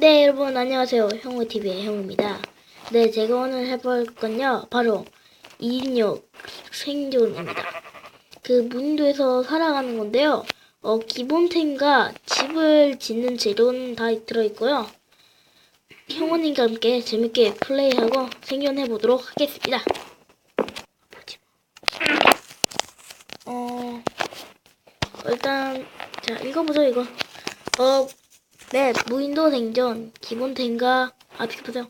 네, 여러분 안녕하세요. 형우TV의 형우입니다. 네, 제가 오늘 해볼 건요. 바로 2인용 생존입니다. 그 무인도에서 살아가는 건데요. 어, 기본템과 집을 짓는 재료는 다 들어있고요. 형우님과 함께 재밌게 플레이하고 생존해 보도록 하겠습니다. 어, 일단, 자, 읽어보죠, 이거. 어, 네, 무인도 생존, 기본템과, 아, 비켜보세요.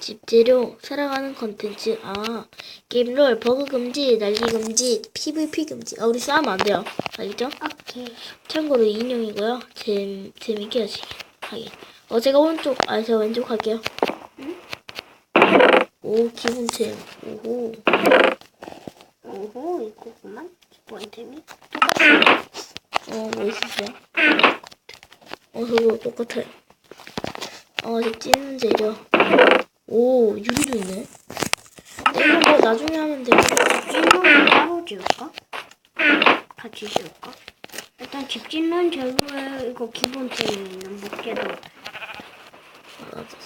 집재료, 살아가는 컨텐츠, 아, 게임롤, 버그 금지, 날개 금지, PVP 금지. 아, 우리 싸우면 안 돼요. 알겠죠? 오케이. 참고로 인용이고요. 재, 재밌게 하시, 하게. 어, 제가 오른쪽, 아, 제가 왼쪽 할게요. 오, 기본템. 오호. 오호, 이거구만. 기본템이. 어, 뭐 있으세요? 어, 저거 똑같아요. 어, 저 찌는 재료. 오, 유리도 있네. 이거 뭐 나중에 하면 되고. 집짓는 따로 지을까? 같이 지을까? 일단 집 짓는 재료에 이거 기본템이 있는 목재도 알았어.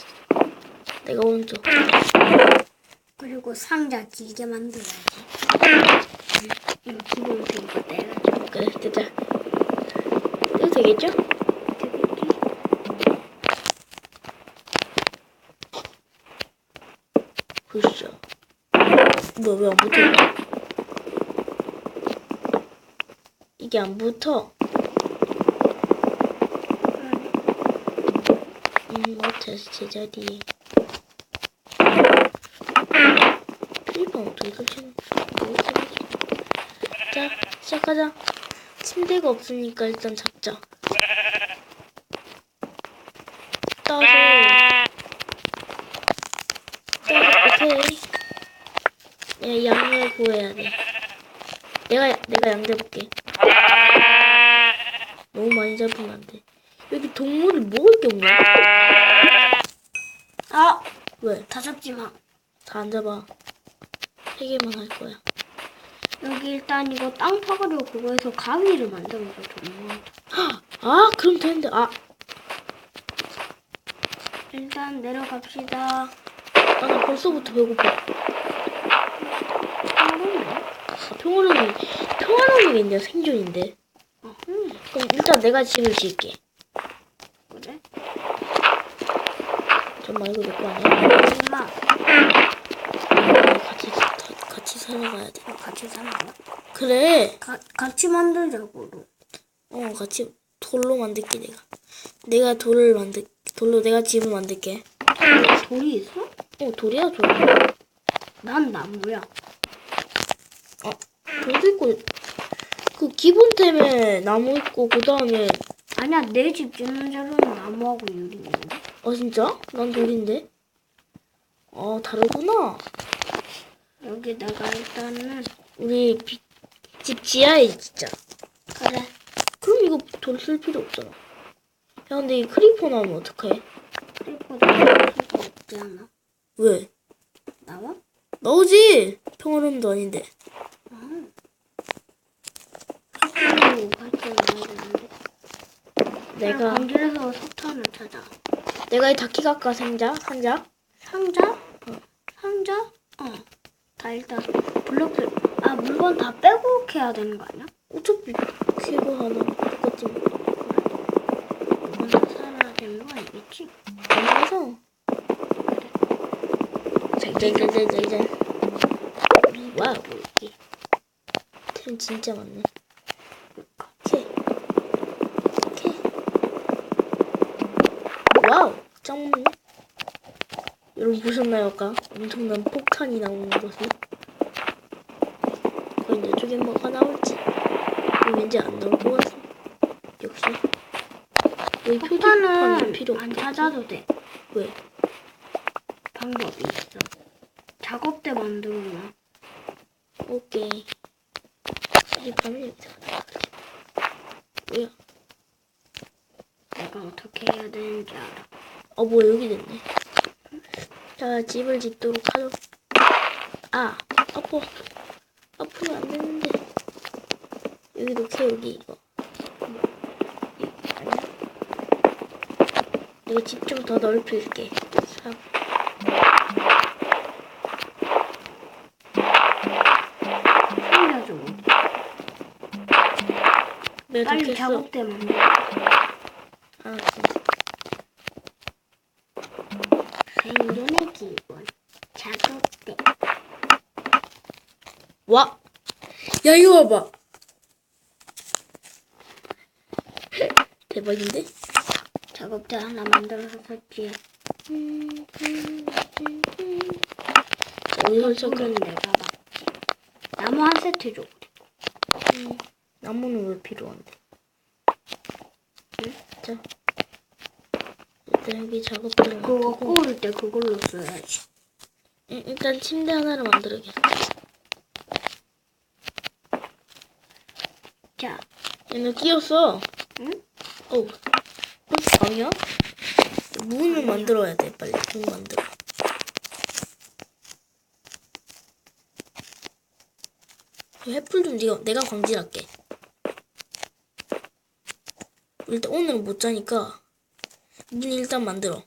내가 오른쪽. 그리고 상자 길게 만들어야지. 이거 기본템이고 내가지고 그래, 됐다. 이거 되겠죠? 되겠지? 보시죠. 뭐, 왜 안 붙어? 이게 안 붙어. 음, 어때서 제자리. 일본 어떻게 설치는 자, 시작하자. 침대가 없으니까 일단 잡자. 따서. 따서, 오케이. 내가 양을 구해야 돼. 내가, 내가 양 잡을게. 너무 많이 잡으면 안 돼. 여기 동물이 먹을 게 없네. 아! 왜? 다 잡지 마. 다 안 잡아. 세 개만 할 거야. 여기 일단 이거 땅 파가지고 그거에서 가위를 거 좋네. 아, 그럼 되는데. 아, 일단 내려갑시다. 아, 나 벌써부터 배고파. 하루네. 평화로움이, 평화로움이겠냐, 생존인데. 어흥, 그럼 일단 내가 집을 지을게. 그래? 잠깐만, 이거 내거 아니야? 엄마, 같이, 다- 같이 살아가야 돼. 같이 살아가. 그래. 가, 같이 만들자고. 어, 같이 돌로 만들게, 내가. 내가 돌을 만들, 돌로 내가 집을 만들게. 돌이 있어? 어, 돌이야, 돌. 난 나무야. 어, 돌도 있고, 그 기본템에 나무 있고, 그 다음에, 아니야, 내 집 짓는 재료는 나무하고 유리 있는데. 어, 진짜? 난 돌인데? 어, 다르구나. 여기다가 일단은 우리 비- 집 지하에 진짜. 그래. 그럼 이거 돌 쓸 필요 없잖아. 야, 근데 이 크리퍼 나오면 어떡해? 크리퍼도 필요 없지 않아? 왜? 나와? 나오지! 평화로움도 아닌데. 석탄으로 갈줄 알아야 되는데. 내가, 광질에서 석탄을 찾아. 내가 이 다키 가까 상자? 상자? 상자? 어. 상자? 어. 다 일단 블록들 아 물건 다 빼고 해야 되는 거 아니야? 어차피 필요 하나 똑같지 뭐. 다 살아야 되는 거 아니겠지? 그래서. 자자자자자자. 와우. 보이기. 템 진짜 많네. 오케이. 오케이. 와우. 짱 많네. 여러분 보셨나요 아까? 엄청난 폭탄이 나오는 것을? 과연 이쪽에 뭐가 나올지? 왠지 안 나올 것 같아. 역시. 표지판이 폭탄은 필요 안? 찾아도 돼. 왜? 방법이 있어. 작업대 만들면 오케이. 표지판은 여기다가 놔둘게. 뭐야? 내가 어떻게 해야 되는지 알아. 어, 뭐야, 여기 됐네. 자, 집을 짓도록 하죠. 아, 아파. 아프면 안 되는데. 여기 놓게, 여기, 이거. 내가 집 좀 더 넓힐게. 사- 살려줘. 내가 빨리 좋겠어. 작업대 만들어. 알았어. 생존의 기본. 작업대. 와! 야, 이거 봐봐. 대박인데? 작업대 하나 만들어서 설치할까? 불은 내가 맞지. 나무 한 세트 줘. 음, 나무는 왜 필요한데? 응? 자. 일단 여기 작업대를 그거 구울 때 그걸로 써야지. 응, 일단 침대 하나를 만들어야겠어. 자, 얘는 끼었어. 응? 어우, 벌써 밤이야? 문을 만들어야 돼, 빨리. 문 만들어. 그 횃불 좀 네가, 내가 광질할게. 일단 오늘은 못 자니까 문 일단 만들어.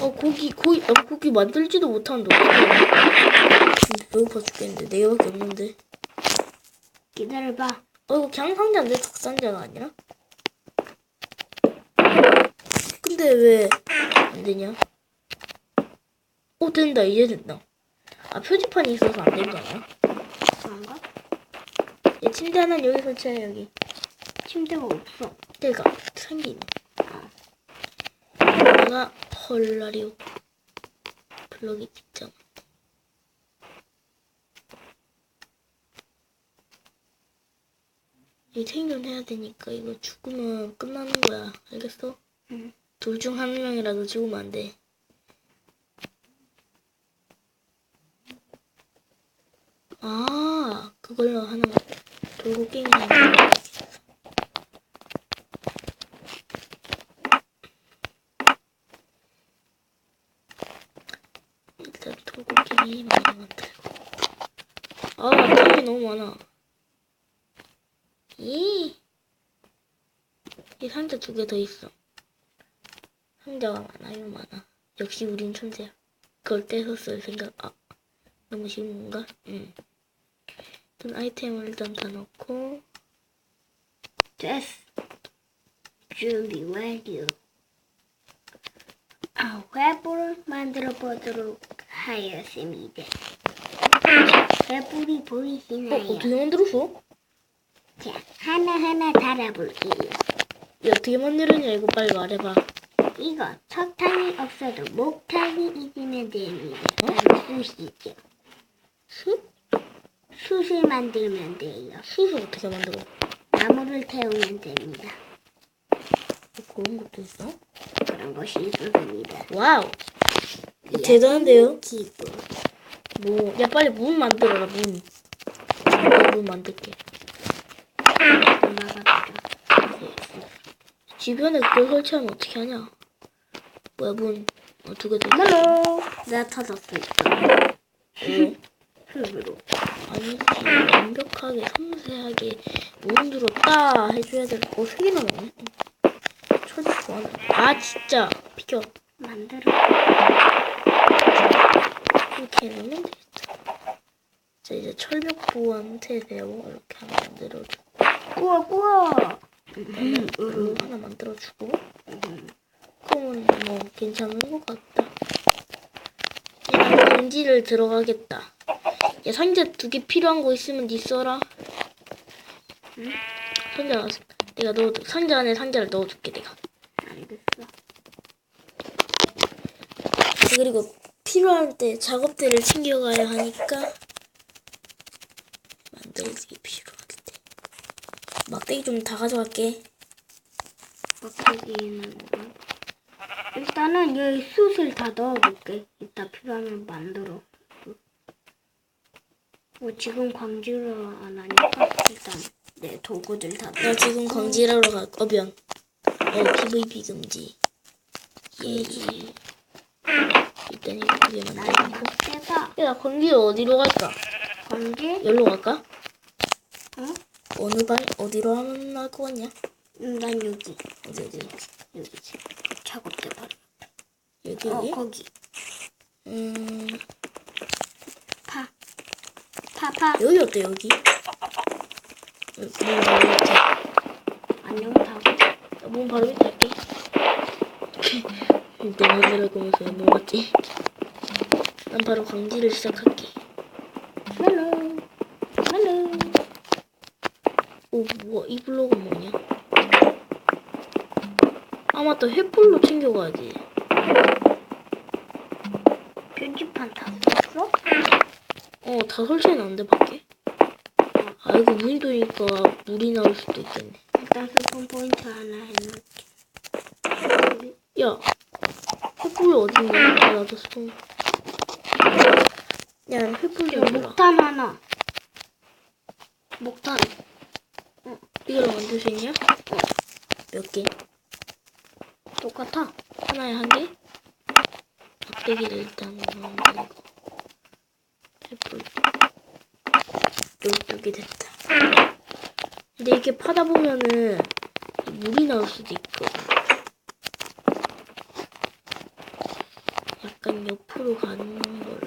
어 고기 고기 나 고기 만들지도 못하는데 어떡해. 배고파 죽겠는데 네 개밖에 없는데. 기다려봐. 어 이거 그냥 상자인데 닭상자가 아니라? 근데 왜 안 되냐? 오 된다 이제 된다. 아 표지판이 있어서 안된거 아니야? 그런가? 얘 침대 하나는 여기 설치해 여기. 침대가 없어. 내가 생긴. 내가 헐라리오 블럭이 있잖아. 이 생존해야 되니까 이거 죽으면 끝나는 거야. 알겠어? 응. 둘 중 한 명이라도 죽으면 안 돼. 아, 그걸로 하나 돌고 게임 하는 거. 일단 돌고기 많이 만들고. 아, 템이 너무 많아. 이, 이 상자 두 개 더 있어. 상자가 많아요, 많아. 역시 우린 천재야. 그걸 떼서 쓸 생각, 아, 너무 쉬운 건가? 응. 일단 아이템을 일단 다 넣고, 됐어. 준비 완료. 아, 횃불을 만들어 보도록 하였습니다. 횃불이 어, 보이시나요? 어떻게 만들었어? 자, 하나하나 달아볼게요. 야, 어떻게 만들었냐, 이거 빨리 말해봐. 이거 석탄이 없어도 목탄이 있으면 됩니다. 바로 숯이죠. 숯? 숯을 만들면 돼요. 숯을 어떻게 만들어? 나무를 태우면 됩니다. 어, 그런 것도 있어? 그런 것이 있었습니다. 와우! 대단한데요? 기분. 뭐, 야, 빨리 문 만들어라, 문. 내가 문 만들게. 막아주죠. 주변에 그걸 설치하면 어떻게 하냐? 뭐야, 문. 어, 두개 더. 헬로. 내가 찾았어. 왜? 흙으로. 아니지, 완벽하게, 섬세하게, 문으로 따 해줘야 될 거. 어, 색이 나네. 초지 좋아하네. 아, 진짜. 비켜. 만들어. 이렇게 해놓으면 되겠다. 자, 이제 철벽부한테 배워. 이렇게 하나 만들어주고. 꾸어 꾸 어. 음, 음, 하나 만들어주고. 그러면 뭐 괜찮은 것 같다. 야, 금지를 들어가겠다. 야, 상자 두 개 필요한 거 있으면 니 써라. 응? 상자, 내가 넣어, 상자 안에 상자를 넣어줄게, 내가. 알겠어. 그리고 필요할 때 작업대를 챙겨가야 하니까 만들기 필요할 때. 막대기 좀 다 가져갈게. 막대기는 뭐? 일단은 여기 숯을 다 넣어볼게. 이따 필요하면 만들어. 뭐 지금 광질을 안 하니까 일단 내 도구들 다 나 지금 광질하러 가, 어, 미안. 어, PVP 금지. 예, 넣어야지. 일단 나 만들고. 야, 광질 어디로 갈까? 광질? 여기로 갈까? 응? 어느 발? 어디로 것 같냐? 응, 난 여기. 어디, 어디. 여기지. 작업대 바로. 여기 어 거기. 음 파. 파 파. 여기 어때 여기? 문 바로 밑에 안녕 다. 나문 바로 밑에 할게 내 맘대로 할 거면서 뭐 맞지? 난 바로 광지를 시작할게 멜로. 멜로. 오 뭐야 이 블록은 뭐냐? 아 맞다 횃불로 챙겨가야지 표지판 다 썼어? 어 다 설치해놨는데 밖에? 아 이거 문이 도니까 물이 나올 수도 있겠네 일단 스폰 포인트 하나 해놓을게. 야, 횃불 어딨냐? 아, 나도 스톤. 야, 횃불 좀. 목탄 하나. 목탄. 이걸로 만들 수 있냐? 몇 개? 똑같아. 하나에 한 개? 막대기를 일단 만들고. 횃불. 요쪽이 됐다. 근데 이렇게 파다 보면은 물이 나올 수도 있고. 약간 옆으로 가는 걸로.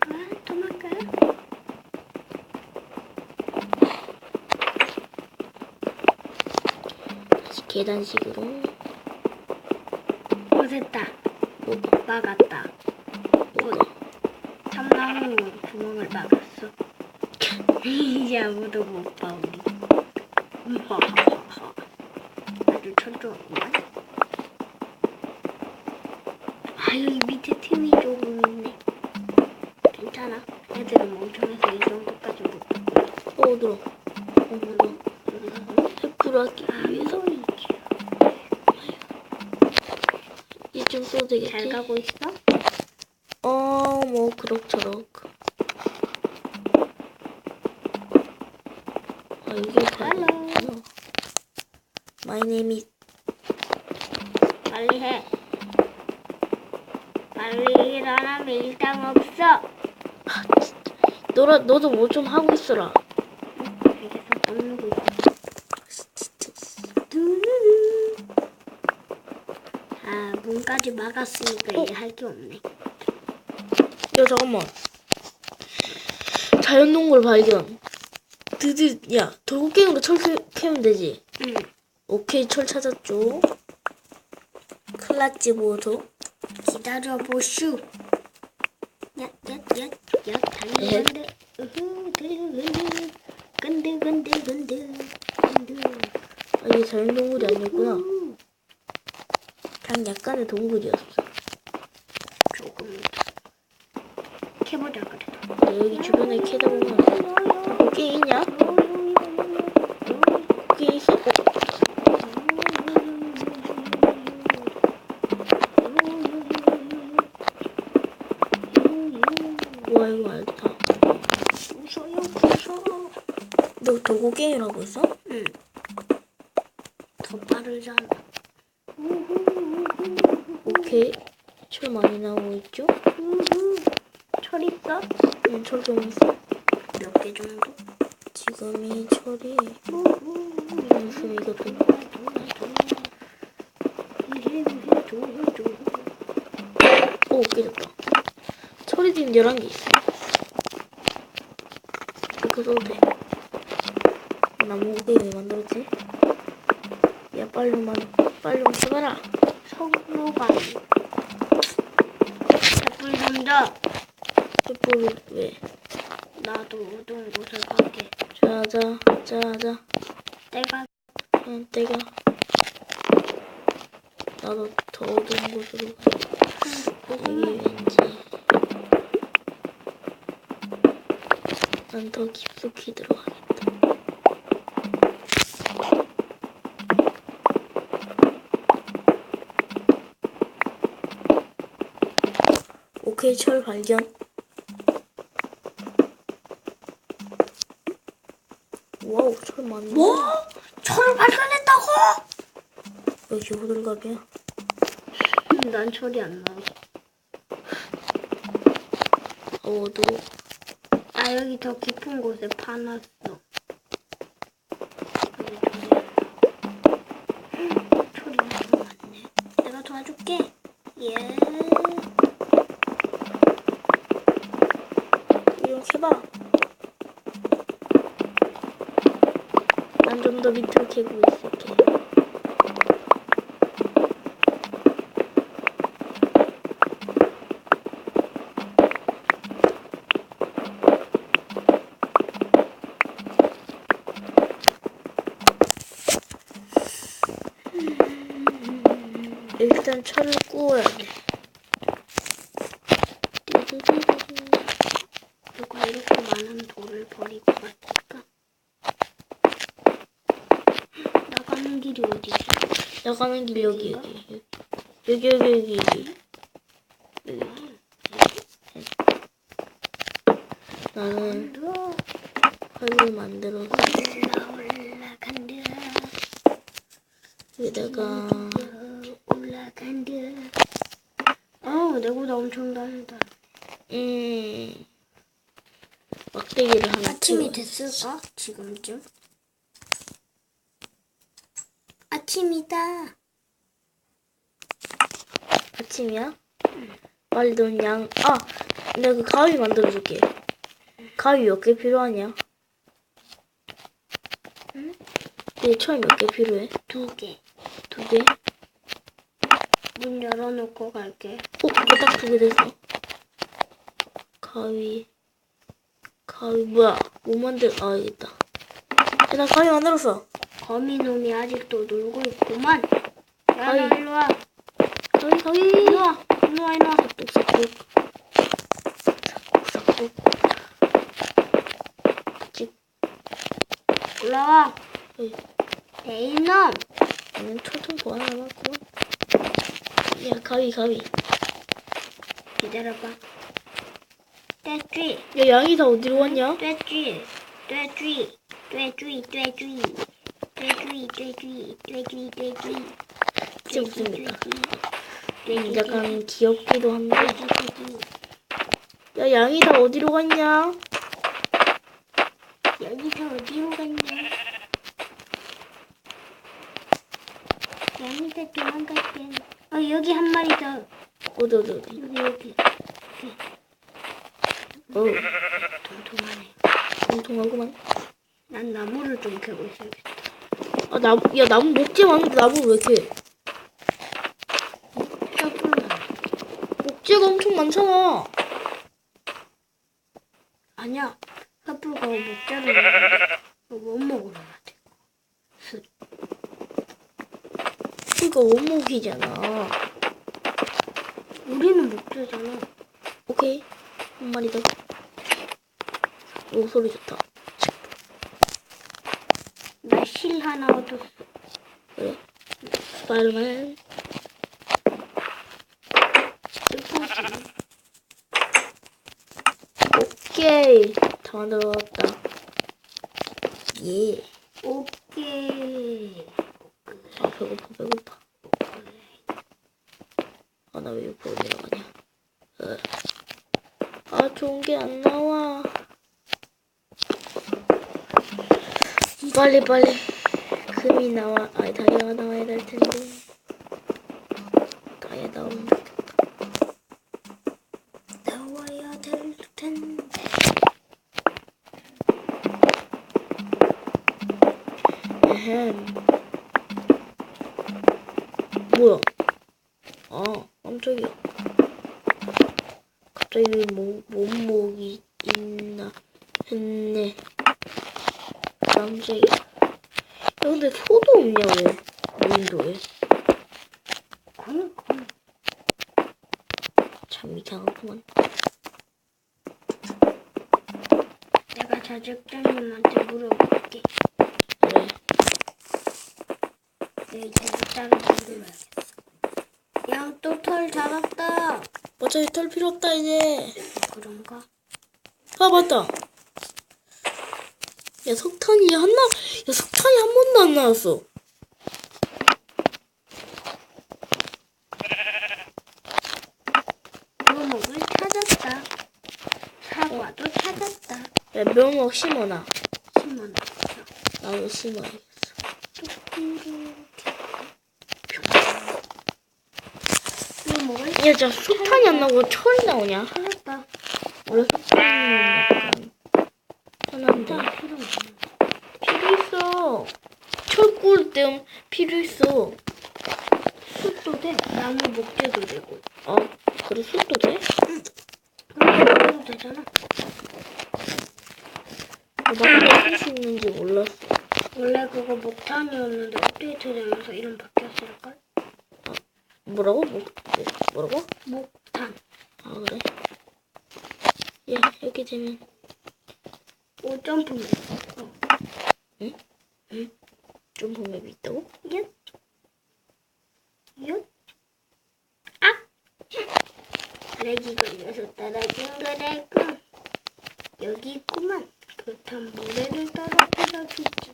아, 도망가요? 다시 계단식으로. 어, 됐다. 뭐, 막았다. 뭐가? 참나무 구멍을 막았어. 이제 아무도 못 봐, 우리. 아주 천조하구만. 아, 여기 밑에 틈이 조금 있네. 괜찮아. 애들은 멍청해서 이 정도까지 못 봐. 어, 들어. 어, 뭐가? 횃불을 하기 아, 위해서. 보이지. 써도 되겠지? 잘 가고 있어? 어, 뭐, 그럭저럭. 아, 이게. 다르구나. My name is. 빨리 해. 빨리 일어나면 일당 없어. 너라, 너도 뭐 좀 하고 있어라. 알겠어, 못 누고 있어. 두루루. 아, 문까지 막았으니까 이제 할 게 없네. 야, 잠깐만. 자연동굴 발견. 드드, 야, 돌고갱이로 철 캐- 캐면 되지. 응. 오케이, 철 찾았죠. 클라찌 보조. 기다려 보슈. 야, 야, 야, 야, 달려간대. 우후, 드르르르. 근데, 근데, 근데, 근데. 아, 이게 자연동굴이 아니었구나. 우, 그냥 약간의 동굴이었어. 조금 캐보자 그래도. 근데 여기 주변에 캐다 보면 고갱이 있냐? 고갱이 있어? 어, 우와, 이거 알다. 무서요 무서워. 너 돌고갱이라고 했어? 응. 더 빠르잖아. 오케이. 철 많이 나오고 있죠? 우후. 철 있어? 응, 철좀 있어. 몇 개 정도? 지금 이 철이 우후. 무슨 이것도 오 깨졌다. 철이 지금 11개 있어. 이렇게 써도 돼. 나무 고갱이 왜 만들었지? 야 빨리 좀 만, 빨리 좀 써봐라. 석유관. 햇불 좀 줘. 횃불을 왜? 나도 어두운 곳을 가게. 자자 자자 때가 그냥 때가 나도 더 어두운 곳으로 가. 여기 왠지 난 더 깊숙이 들어가겠다. 오케이 철 발견. 와우 철 많네. 뭐? 철을 발견했다고? 역시 호들갑이야. 난 철이 안 나와. 어두. 아 여기 더 깊은 곳에 파놨어. 철이 너무 많네. 내가 도와줄게. 예. 이렇게 봐. 난 좀 더 밑으로 캐고 있어. 나가는 길 여기 여기 여기 여기 여기 여기 나는 너 활을 만들어서. 여기다가 올라간다. 어우 내보다 엄청 다르다. 음 막대기를 하나 아침이. 됐을까? 지금쯤? 아침이다. 아침이야? 빨리 넌 양. 아, 내가 그 가위 만들어줄게. 가위 몇 개 필요하냐? 응? 네 철 몇 개 필요해? 두 개. 두 개? 문 열어놓고 갈게. 어, 이거 딱 두 개 됐어. 가위. 가위, 뭐야? 뭐 만들, 아, 여기 있다. 야, 나 가위 만들었어. 거미놈이 아직도 놀고 있구만. 야. 너 일로 와. 가위, 가위. 일로 와. 일로 와, 일로 와. 올라와. 내 이놈. 나는 철통 보안 남았구만. 야, 가위, 가위. 기다려봐. 떼쥐. 야, 양이 다 어디로? 떼쥐. 떼쥐. 떼쥐. 떼쥐. 떼쥐. 진짜 웃깁니다. 음, 약간 귀엽기도 한데. 야, 양이 다 어디로 갔냐? 여기서 어디로 갔냐? 양이가 도망갈게. 어 여기 한 마리 더. 어디, 어디, 어디. 여기 여기. 어, 통통하네. 통통하구만. 난 나무를 좀 캐고 있어야겠다. 아, 나무, 야, 나무 목재 많은데 나무 왜 이렇게. 목재가 엄청 많잖아. 아니야. 셔플가 목자를 먹는데 못 먹으러 가대. 숯. 그니까 원목이잖아. 우리는 목자잖아. 오케이. 한 마리 더. 오, 소리 좋다. 나 실 하나. 그래. 스파이더맨. 오케이. 다 만들어놨다. 예. 오케이. 아, 배고파, 배고파. 아, 나 왜 옆으로 내려가냐. 어. 아, 좋은 게 안 나와. 빨리, 빨리. 금이 나와. 아니, 다이아가 나와야 될 텐데. 다이아 나오면 나와야 될 텐데. 에헴. 뭐야? 아, 깜짝이야. 갑자기 뭐, 몸목이 있나 했네. 깜짝이야. 야, 근데 소도 없냐, 왜? 무인도에. 참 이상하구만. 내가 자적장님한테 물어볼게. 그래. 내 자적장을 물어봐야겠어. 양또 털 자랐다. 어차피 털 필요 없다, 이제. 그런가? 아, 맞다. 야, 석탄이 한 나, 야, 석탄이 한 번도 안 나왔어. 묘목을 찾았다. 사과도 찾았다. 야, 묘목 심어놔. 나도 심어야겠어. 묘목을 야, 저 석탄이 안 나오고 철이 나오냐? 찾았다. 원래 석탄이 나 필요 있어. 철꿀 때문에 필요 있어. 숯도 돼. 나무 목재도 되고. 아, 그래, 숯도 돼? 그럼 먹어도 되잖아. 아, 나도 쓸수 있는지 몰랐어. 원래 그거 목탄이었는데 업데이트 되면서 이름 바뀌었을걸? 뭐라고? 뭐, 뭐, 뭐라고? 목탄. 아, 그래? 야, 이렇게 되면. 오 점프. 점프맵이 있다고? 얏. 얏. 아! 렉이 걸려서 떨어진 거라고. 여기 있구만. 그렇다면 모래를 떨어뜨려 주지.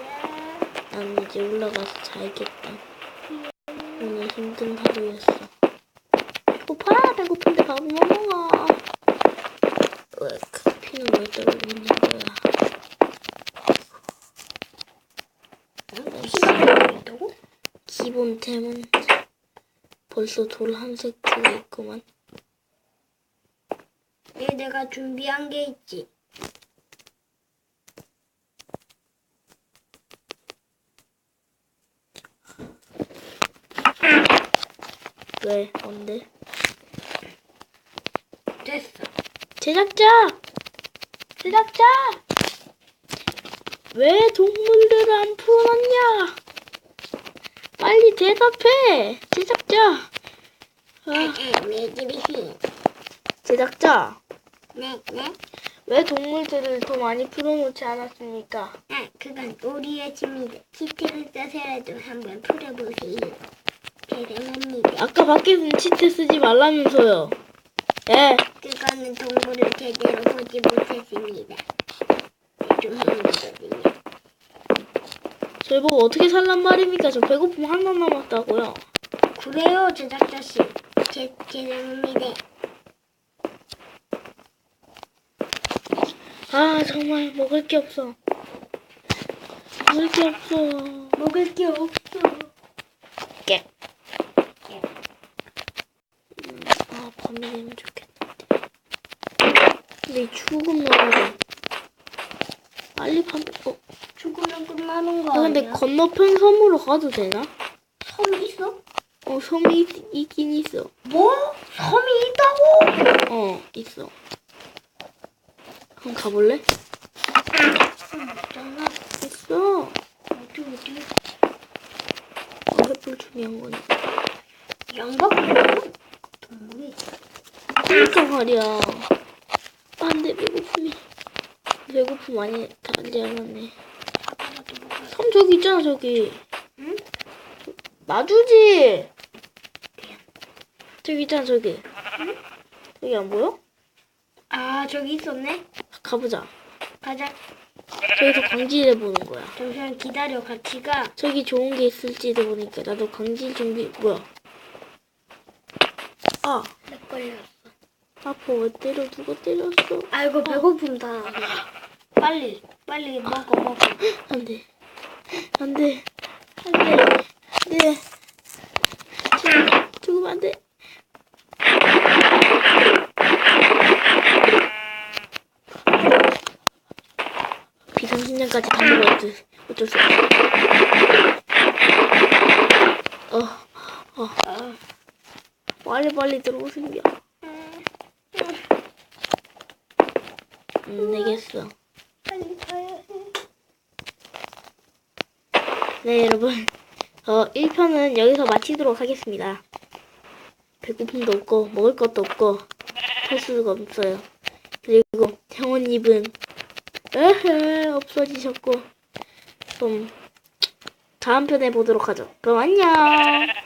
야. 난 이제 올라가서 자야겠다. 오늘 힘든 하루였어. 배고파! 배고픈데 밥을 못 먹어. 왜 커피는 왜 떨어지는 거야? 피가 걸려있다고? 기본템은 벌써 돌 한 세트가 있구만. 얘 내가 준비한 게 있지. 왜? 뭔데? 됐어. 제작자! 제작자! 왜 동물들을 안 풀어놨냐? 빨리 대답해! 제작자! 아? 제작자! 네, 네. 왜 동물들을 더 많이 풀어놓지 않았습니까? 아, 그건 우리의 취미다. 키트를 써서라도 한번 풀어보세요. 대단합니다. 아까 밖에서는 치트 쓰지 말라면서요. 예, 그거는 동물을 제대로 보지 못했습니다. 죄송합니다. 저희 보고 어떻게 살란 말입니까? 저 배고픔 하나 남았다고요. 그래요, 제작자 씨. 제, 죄송합니다. 아, 정말 먹을 게 없어. 먹을 게 없어. 먹을 게 없어. 깨. 음, 아, 밤이 되면 좋겠는데. 이 죽음 나가고. 빨리 밤, 어, 죽으면 끝나는 거 아, 아니야? 근데 건너편 섬으로 가도 되나? 섬 있어? 어, 섬이 있, 있긴 있어. 뭐? 섬이 있다고? 어, 있어. 한번 가볼래? 있잖아. 있어. 어디, 어디? 어, 횃불 중요한. 양각 있어? 동물이 그러니까 말이야. 아, 근데 배고픔이. 배고픔 많이 먹어. 섬 저기 있잖아, 저기. 응? 놔주지! 저기 있잖아, 저기. 저기 안 보여? 아, 저기 있었네? 가보자. 가자. 저기서 광질해 보는 거야. 잠시만 기다려. 같이 가. 저기 좋은 게 있을지도 보니까 나도 광질 준비, 뭐야. 아, 렉 걸렸어. 아파. 왜 때려? 누가 때렸어? 아이고, 배고픔 다. 빨리, 빨리 먹어, 먹어. 안 돼. 안 돼. 안 돼. 안 돼. 죽- 죽으면 안 돼. 비상식량까지 다 먹었지. 어쩔 수 없어. 어, 어, 아, 빨리 빨리 들어오세요. 안 되겠어. 빨리 가야 해. 네, 여러분. 어, 1편은 여기서 마치도록 하겠습니다. 배고픔도 없고, 먹을 것도 없고, 할 수가 없어요. 그리고 형원님은, 없어지셨고, 그럼, 다음 편에 보도록 하죠. 그럼 안녕!